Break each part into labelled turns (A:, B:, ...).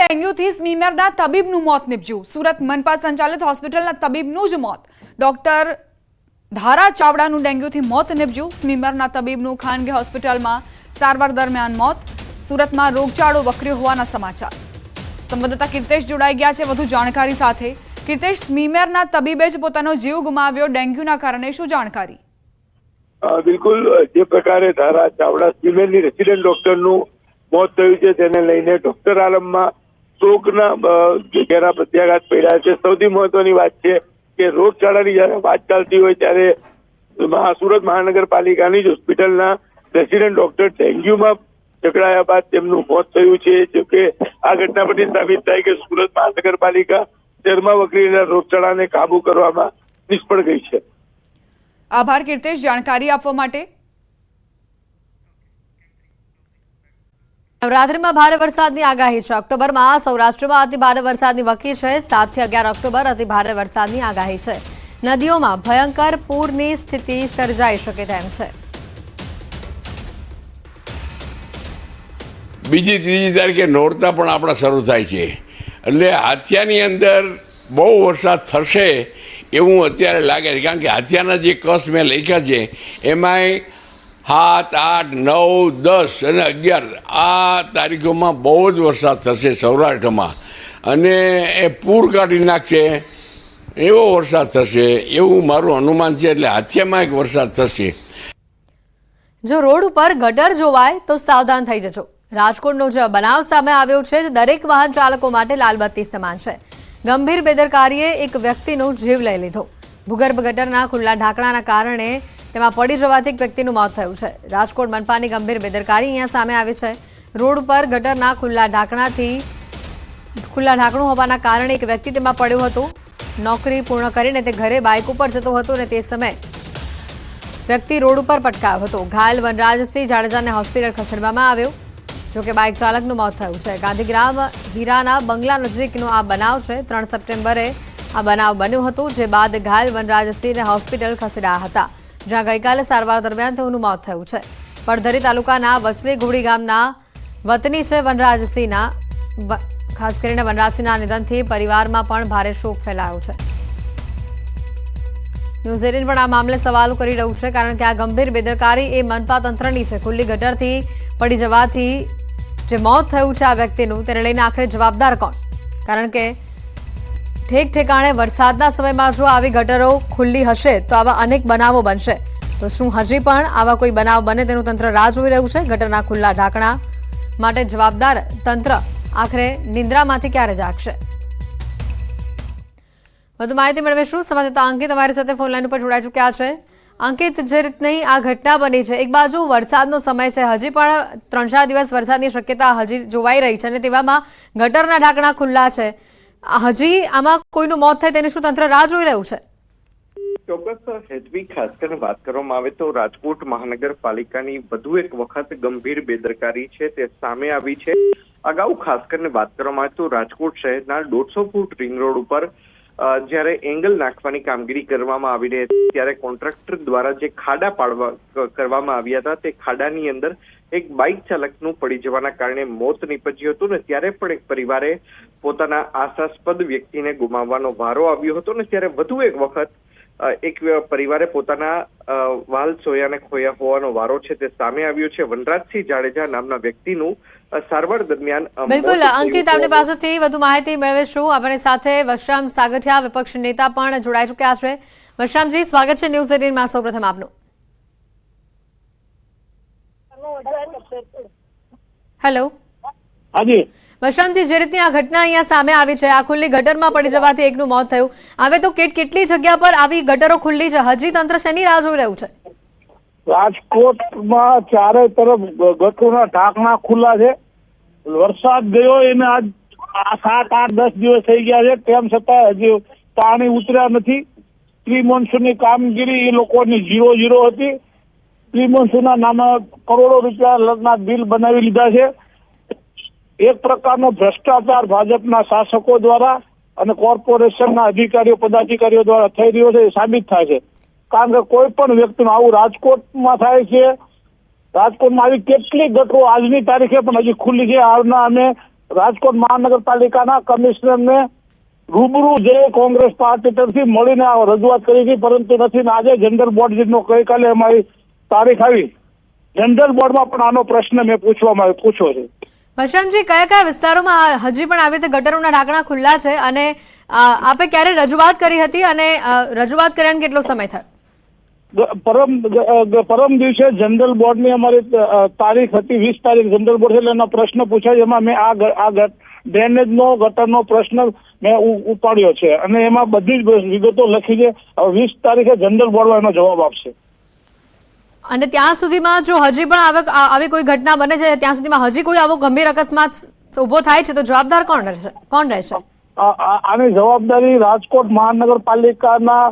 A: ડેન્ગ્યુથી સ્મીમેરના તબીબનું મોત નિપજ્યું. સુરત મનપા સંચાલિત હોસ્પિટલના તબીબનું જ મોત. ડોક્ટર ધારા ચાવડાનું ડેન્ગ્યુથી મોત નિપજ્યું. સ્મીમેરના તબીબનું ખાનગી હોસ્પિટલમાં સારવાર દરમિયાન મોત. સુરતમાં રોગચાળો વકર્યો હોવાના સમાચાર. સંવાદદાતા કીર્તેશ જોડાઈ ગયા છે વધુ જાણકારી સાથે. કીર્તેશ, સ્મીમેરના તબીબે જ પોતાનો જીવ ગુમાવ્યો ડેન્ગ્યુના કારણે. શું જાણકારી?
B: બિલકુલ, જે પ્રકારે ધારા ચાવડા સ્મીમેરની રેસિડેન્ટ ડોક્ટરનું મોત થયું છે, તેને લઈને ડોક્ટર આલમમાં શોકના જેના પ્રત્યાઘાત પડ્યા છે. સૌથી મહત્વની વાત છે કે રોગચાળાની જયારે વાત ચાલતી હોય ત્યારે સુરત મહાનગરપાલિકાની જ હોસ્પિટલના રેસિડેન્ટ ડોક્ટર ડેન્ગ્યુમાં જકડાયા બાદ તેમનું મોત થયું છે. જોકે આ ઘટના પરથી સાબિત થાય કે સુરત મહાનગરપાલિકા શહેરમાં વકરી રહેલા રોગચાળાને કાબુ કરવામાં નિષ્ફળ ગઈ છે.
A: આભાર, કીર્તેશ. જાણકારી આપવા માટે
C: નવરાત્રીમાં ભારે વરસાદની આગાહી છે. ઓક્ટોબરમાં સૌરાષ્ટ્રમાં અતિ ભારે વરસાદની વકી છે. સાતથી અગિયાર ઓક્ટોબર અતિ ભારે વરસાદની આગાહી છે. નદીઓમાં ભયંકર પૂરની સ્થિતિ સર્જાઈ શકે તેમ છે.
D: બીજી ત્રીજી તારીખે નોરતા પણ આપણા શરૂ થાય છે. એટલે હાથિયાની અંદર બહુ વરસાદ થશે એવું અત્યારે લાગે છે. કારણ કે હાથિયાના જે કસ મેં લખ્યા છે, એમાંય સાત, આઠ, નવ, દસ અને અગિયાર. આ તારીખોમાં બહુ જ વરસાદ થશે સૌરાષ્ટ્રમાં. અને એ પૂર કાઢી નાખશે. એવો વરસાદ થશે. એવું મારું અનુમાન છે એટલે હાથિયામાં એક વરસાદ થશે.
C: જો રોડ ઉપર ગટર જોવાય તો સાવધાન થઈ જજો. રાજકોટનો જે બનાવ સામે આવ્યો છે દરેક વાહન ચાલકો માટે લાલબત્તી સમાન છે. ગંભીર બેદરકારીએ એક વ્યક્તિનો જીવ લઈ લીધો. ભૂગર્ભ ગટરના ખુલ્લા ઢાંકણાના કારણે તેમાં પડી જવાથી એક વ્યક્તિનું મોત થયું છે. રાજકોટ મનપાની ગંભીર બેદરકારી અહીંયા સામે આવી છે. રોડ પર ગટરના ખુલ્લા ઢાંકણાથી, ખુલ્લા ઢાંકણું હોવાના કારણે એક વ્યક્તિ તેમાં પડ્યું હતું. નોકરી પૂર્ણ કરીને તે ઘરે બાઇક ઉપર જતો હતો અને તે સમયે વ્યક્તિ રોડ ઉપર પટકાયો હતો. ઘાયલ વનરાજસિંહ જાડેજાને હોસ્પિટલ ખસેડવામાં આવ્યો. જોકે બાઇક ચાલકનું મોત થયું છે. ગાંધીગ્રામ હીરાના બંગલા નજીકનો આ બનાવ છે. ત્રણ સપ્ટેમ્બરે આ બનાવ બન્યો હતો, જે બાદ ઘાયલ વનરાજસિંહને હોસ્પિટલ ખસેડાયા હતા. જ્યાં ગઈકાલે સારવાર દરમિયાન તેઓનું મોત થયું છે. પડધરી તાલુકાના વચલી ઘોડી ગામના વતની છે વનરાજસિંહના. ખાસ કરીને વનરાજસિંહના નિધનથી પરિવારમાં પણ ભારે શોક ફેલાયો છે. ન્યૂઝીલેન્ડ પણ આ મામલે સવાલો કરી રહ્યું છે, કારણ કે આ ગંભીર બેદરકારી એ મનપા તંત્રની છે. ખુલ્લી ગટરથી પડી જવાથી જે મોત થયું છે આ વ્યક્તિનું, તેને લઈને આખરે જવાબદાર કોણ? કારણ કે ઠેક ઠેકાણે વરસાદના સમયમાં જો આવી ગટરો ખુલ્લી હશે તો આવા અનેક બનાવો બનશે. તો શું હજી પણ આવા કોઈ બનાવ બને તેનું તંત્ર રાહ જોઈ રહ્યું છે? ગટરના ખુલ્લા ઢાંકણા માટે જવાબદાર તંત્ર આખરે નિંદ્રામાંથી ક્યારે જાગશે? વધુ માહિતી મેળવીશું. સંવાદદાતા અંકિત અમારી સાથે ફોન લાઈન ઉપર જોડાઈ ચૂક્યા છે. અંકિત, જે રીતની આ ઘટના બની છે, એક બાજુ વરસાદનો સમય છે, હજી પણ ત્રણ ચાર દિવસ વરસાદની શક્યતા હજી જોવાઈ રહી છે અને તેવામાં ગટરના ઢાંકણા ખુલ્લા છે. હજી આમાં કોઈનું મોત થાય તેને શું તંત્ર રાહ જોઈ રહ્યું છે?
E: ચોક્કસ હેજવી ખાસ કરીને વાત કરવામાં આવે તો રાજકોટ મહાનગરપાલિકાની વધુ એક વખત ગંભીર બેદરકારી છે તે સામે આવી છે. અગાઉ ખાસ કરીને વાત કરવામાં આવે તો રાજકોટ શહેરના દોઢસો ફૂટ રિંગ રોડ ઉપર જ્યારે એંગલ નાખવાની કામગીરી કરવામાં આવી રહી હતી, ત્યારે કોન્ટ્રાક્ટર દ્વારા જે ખાડા પાડવા કરવામાં આવ્યા હતા, તે ખાડાની અંદર એક બાઇક ચાલકનું પડી જવાના કારણે મોત નીપજ્યું હતું ને ત્યારે પણ એક પરિવારે પોતાના આશાસ્પદ વ્યક્તિને ગુમાવવાનો વારો આવ્યો હતો ને ત્યારે વધુ એક વખત એક પરિવારે પોતાના વાલ સોયાને ખોયા હોવાનો વારો છે તે સામે આવ્યો છે. વનરાજસિંહ જાડેજા નામના વ્યક્તિનું સારવાર દરમિયાન
C: બિલકુલ અંકિત આપની પાસેથી વધુ માહિતી મેળવીશું આપણી સાથે વશરામ સાગઠિયા વિપક્ષ નેતા પણ જોડાઈ ચૂક્યા છે. વશરામજી સ્વાગત છે ન્યૂઝ એટીનમાં સૌપ્રથમ આપનું. હેલો
B: હાજી.
C: વશરામજી, જે રીતની આ ઘટના અહીંયા સામે આવી છે, આ ખુલ્લી ગટરમાં પડી જવાથી એકનું મોત થયું. હવે તો કેટ કેટલી જગ્યા પર આવી ગટરો ખુલ્લી છે? હજી તંત્ર શેની રાહ જોઈ રહ્યું છે?
F: રાજકોટમાં ચારે તરફ ગટરોના ઢાંકણા ખુલ્લા છે. વરસાદ ગયો, એને આજ સાત, આઠ, દસ દિવસ થઈ ગયા છે. તેમ છતાં હજી પાણી ઉતર્યા નથી. પ્રી મોન્સૂનની કામગીરી એ લોકોની ઝીરો ઝીરો હતી. પ્રી મોન્સૂનના નામે કરોડો રૂપિયાના બિલ બનાવી લીધા છે. એક પ્રકારનો ભ્રષ્ટાચાર ભાજપના શાસકો દ્વારા અને કોર્પોરેશનના અધિકારીઓ, પદાધિકારીઓ દ્વારા થઈ રહ્યો છે, એ સાબિત થાય છે. કારણ કે કોઈ પણ વ્યક્તિનું આવું રાજકોટમાં થાય છે, રાજકોટમાં આવી કેટલી ગટરો આજની તારીખે પણ હજી ખુલ્લી છે. હાલના અમે રાજકોટ મહાનગરપાલિકાના કમિશનરને રૂબરૂ જે કોંગ્રેસ પાર્ટી તરફથી મળીને રજૂઆત કરી હતી, પરંતુ નથી. ને આજે જનરલ બોર્ડનો ગઈકાલે અમારી તારીખ આવી. જનરલ બોર્ડમાં પણ આનો પ્રશ્ન મેં પૂછવામાં પૂછ્યો છે.
C: વસંતજી કયા કયા વિસ્તારોમાં હજી પણ આવી રીતે ગટરોના ઢાંકણા ખુલ્લા છે અને આપે ક્યારે રજૂઆત કરી હતી અને રજૂઆત કર્યાને કેટલો સમય થયો?
F: પરમ પરમ દિવસે જનરલ બોર્ડની અમારી તારીખ હતી, વીસ તારીખ જનરલ બોર્ડ એટલે એનો પ્રશ્ન પૂછાય એમાં મેં આ આ ડ્રેનેજનો ગટરનો પ્રશ્ન મેં ઉપાડ્યો છે. અને એમાં બધી જ વિગતો લખી છે. વીસ તારીખે જનરલ બોર્ડમાં એનો જવાબ આપશે.
C: અને ત્યાં સુધીમાં જો હજી પણ આવે કોઈ ઘટના બને છે, ત્યાં સુધીમાં હજી કોઈ આવો ગંભીર અકસ્માત ઊભો થાય છે, તો જવાબદાર કોણ રહેશે? કોણ રહેશે?
F: આની જવાબદારી રાજકોટ મહાનગરપાલિકાના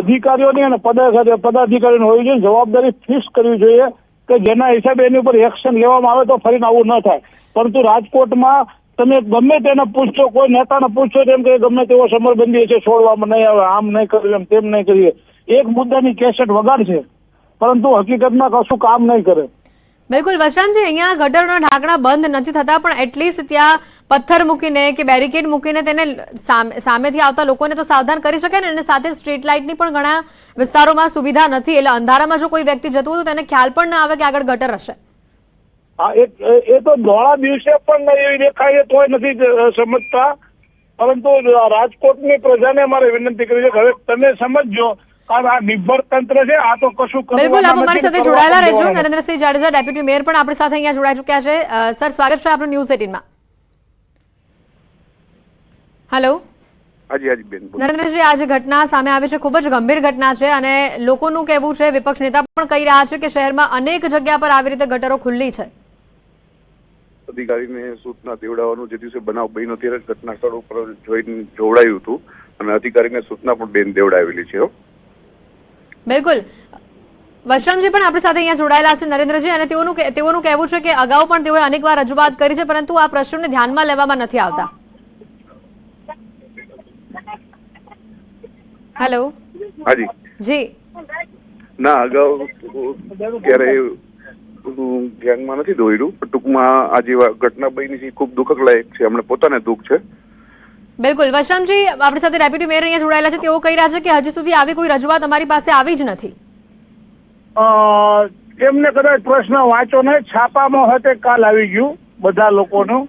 F: અધિકારીઓની અને પદાધિકારીઓની હોવી જોઈએ. જવાબદારી ફિક્સ કરવી જોઈએ કે જેના હિસાબે એની ઉપર એક્શન લેવામાં આવે તો ફરીને આવું ન થાય. પરંતુ રાજકોટમાં તમે ગમે તેને પૂછશો કોઈ નેતાને પૂછશો તેમ કે ગમે તેવો સમરબંધી છે છોડવામાં નહીં આવે, આમ નહીં કર્યું એમ તેમ નહીં કરીએ એક મુદ્દાની કેસેટ વગાડશે પરંતુ હકીકતમાં કશું કામ નહીં કરે.
C: બિલકુલ વસંતજી અહીંયા ગટરના ઢાંકણા બંધ નથી થતા પણ એટલીસ્ટ ત્યાં પથ્થર મૂકીને કે બેરિકેડ મૂકીને તેને સામેથી આવતા લોકોને તો સાવધાન કરી શકે ને અને સાથે સ્ટ્રીટ લાઇટની પણ ઘણા વિસ્તારોમાં સુવિધા નથી. એટલે અંધારામાં જો કોઈ વ્યક્તિ જતું હોય તો તેને ખ્યાલ પણ ના આવે કે આગળ ગટર હશે.
F: એ તો ધોળા દિવસે પણ એવી દેખાય તોય નથી સમજતા. પરંતુ રાજકોટની પ્રજાને મારે વિનંતી કરી છે હવે તમે સમજજો આ નિર્ભર તંત્ર છે આ તો કશું
C: બિલકુલ આપ અમારી સાથે જોડાયેલા રહેજો. નરેન્દ્રસિંહ જાડેજા ડેપ્યુટી મેયર પણ આપણી સાથે અહીંયા જોડાઈ ચૂક્યા છે. સર સ્વાગત છે આપણું ન્યૂઝ એટીનમાં. હેલો
G: હાજી હાજી બેન બોલો.
C: નરેન્દ્રજી આ ઘટના સામે આવી છે ખૂબ જ ગંભીર ઘટના છે અને લોકોનું કહેવું છે વિપક્ષ નેતા પણ કહી રહ્યા છે કે શહેરમાં અનેક જગ્યા પર આવી રીતે ગટરો ખુલ્લી છે.
G: અધિકારીને સૂચના દેવડાવવાનું જે દિવસે બનાવ બન્યો ત્યારે ઘટના સ્થળ ઉપર જોઈને જોવડાયું હતું અને અધિકારીને સૂચના પણ બેન દેવડાવેલી છે હો.
C: બિલકુલ. વશરામજી પણ આપણી સાથે અહીંયા જોડાયેલા છે નરેન્દ્રજી અને તેઓનું તેઓનું કહેવું છે કે અગાઉ પણ તેઓએ અનેકવાર રજૂઆત કરી છે પરંતુ આ પ્રશ્નને ધ્યાનમાં લેવામાં નથી આવતા. હેલો
G: હાજી.
C: જી.
G: ના અગાઉ ક્યારે ધ્યાનમાં નથી દોર્યું પણ ટૂંકમાં આ જેવા ઘટના બની છે ખૂબ દુઃખક લાયક છે અમને પોતાને દુઃખ છે.
C: બિલકુલ. વશરામજી આપણી સાથે ડેપ્યુટી મેયર અહીંયા જોડાયેલા છે. તેઓ કહી રહ્યા છે કે હજી સુધી આવી કોઈ રજૂઆત અમારી પાસે આવી જ નથી.
F: એમને કદાચ પ્રશ્ન વાંચો ને છાપામાં હતે કાલ આવી ગયું બધા લોકોનું.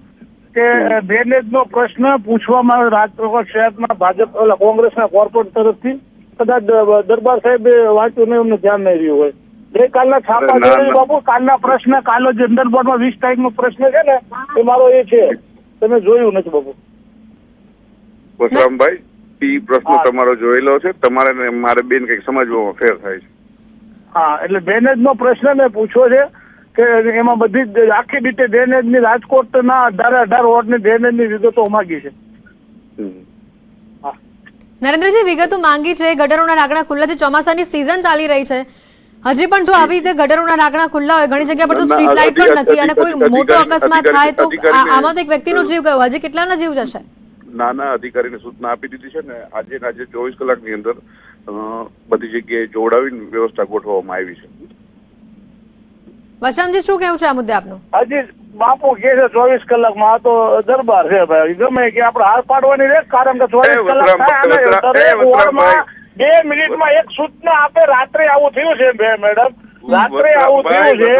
F: કે ડ્રેનેજ નો પ્રશ્ન પૂછવામાં આવ્યો રાજકોટ શહેરમાં ભાજપ કોંગ્રેસના કોર્પોરેટ તરફથી કદાચ દરબાર સાહેબ વાંચ્યું નહીં એમને ધ્યાન નહીં રહ્યું હોય. ગઈકાલના છાપા
G: ના, ના.
F: બાપુ કાલના પ્રશ્ન કાલનો જનરલ બોર્ડમાં વીસ તારીખનો પ્રશ્ન છે ને એ મારો એ છે. તમે જોયું નથી બાપુ
G: વસરામભાઈ એ પ્રશ્ન તમારો જોયેલો છે. તમારે મારે બેન કંઈક સમજવામાં ફેર થાય છે.
F: હા એટલે ડ્રેનેજ નો પ્રશ્ન મેં પૂછ્યો છે કે એમાં બધી આખી રીતે ડ્રેનેજની રાજકોટના અઢારે અઢાર વોર્ડની ડ્રેનેજની વિગતો માગી છે.
C: નરેન્દ્રજી વિગતો માંગી છે. ગટરોના ઢાંકણા ખુલ્લા છે ચોમાસાની સિઝન ચાલી રહી છે. હજી પણ જો આવી રીતે ગટરોના ઢાંકણા ખુલ્લા હોય ઘણી જગ્યા પર તો સ્ટ્રીટ લાઇટ પણ નથી અને કોઈ મોટો અકસ્માત થાય તો આમાં તો એક વ્યક્તિનો જીવ ગયો. હજી કેટલાના જીવ જશે?
G: નાના અધિકારીને સૂચના આપી દીધી છે ને આજે આજે ચોવીસ કલાકની અંદર બધી જગ્યાએ જોડાવીને વ્યવસ્થા ગોઠવવામાં આવી છે.
C: વસંતજી શું કેવું છે આ મુદ્દે આપનું?
F: હજી બાપુ કે છે ચોવીસ કલાકમાં આ તો દરબાર છે ભાઈ. ગમે કે આપણે હાર પાડવાની રે કારણ કે ચોવીસ કલાક બે મિનિટમાં એક સૂચના આપે રાત્રે આવું થયું છે બે મેડમ. રાત્રે આવું થયું છે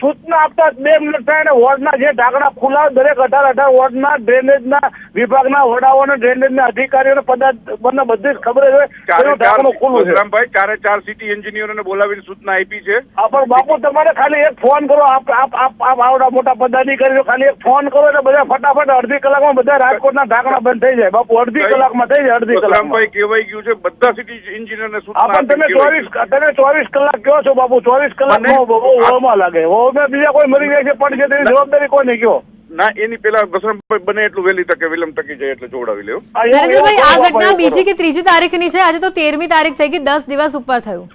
F: સૂચના આપતા બે મિનિટ થાય અને વોર્ડના જે ઢાંકણા ખુલ્લા દરેક અઢાર અઢાર વોર્ડના ડ્રેનેજના વિભાગના વડાઓને ડ્રેનેજના અધિકારીઓને પદાર્થ બધી જ ખબર એનું ઢાંકણું ખુલ્લું છે.
G: વસરામભાઈ ચારે ચાર સિટી એન્જિનિયરોને બોલાવીને સૂચના આપી છે.
F: પણ બાપુ તમારે ખાલી એક ફોન કરો. આપ આપ આપ આપ આવડા મોટા પદાધિકારીઓ ખાલી એક ફોન કરો એટલે બધા ફટાફટ અડધી કલાકમાં બધા રાજકોટના ઢાંકણા બંધ થઈ જાય. બાપુ અડધી કલાકમાં થઈ જાય અડધી કલાકમાં.
G: ભાઈ કહેવાય ગયું છે બધા સિટી એન્જિનિયરને સૂચના
F: તમે ચોવીસ તમે ચોવીસ કલાક કહો છો બાપુ? ચોવીસ કલાક વહમાં લાગે. વહુમાં બીજા કોઈ મરી જાય છે પણ છે તેની જવાબદારી કોને કયો?
G: ના એની પેલા વસરામભાઈ બને એટલું વહેલી તકે વિલંબ તકી જાય એટલે જોડાવી લેવું
C: નરેન્દ્રભાઈ આ ઘટના બીજી કે ત્રીજી તારીખની છે? આજે તો તેરમી તારીખ થઈ ગઈ દસ દિવસ ઉપર થયું.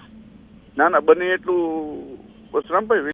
G: ના ના બને એટલું વસરામભાઈ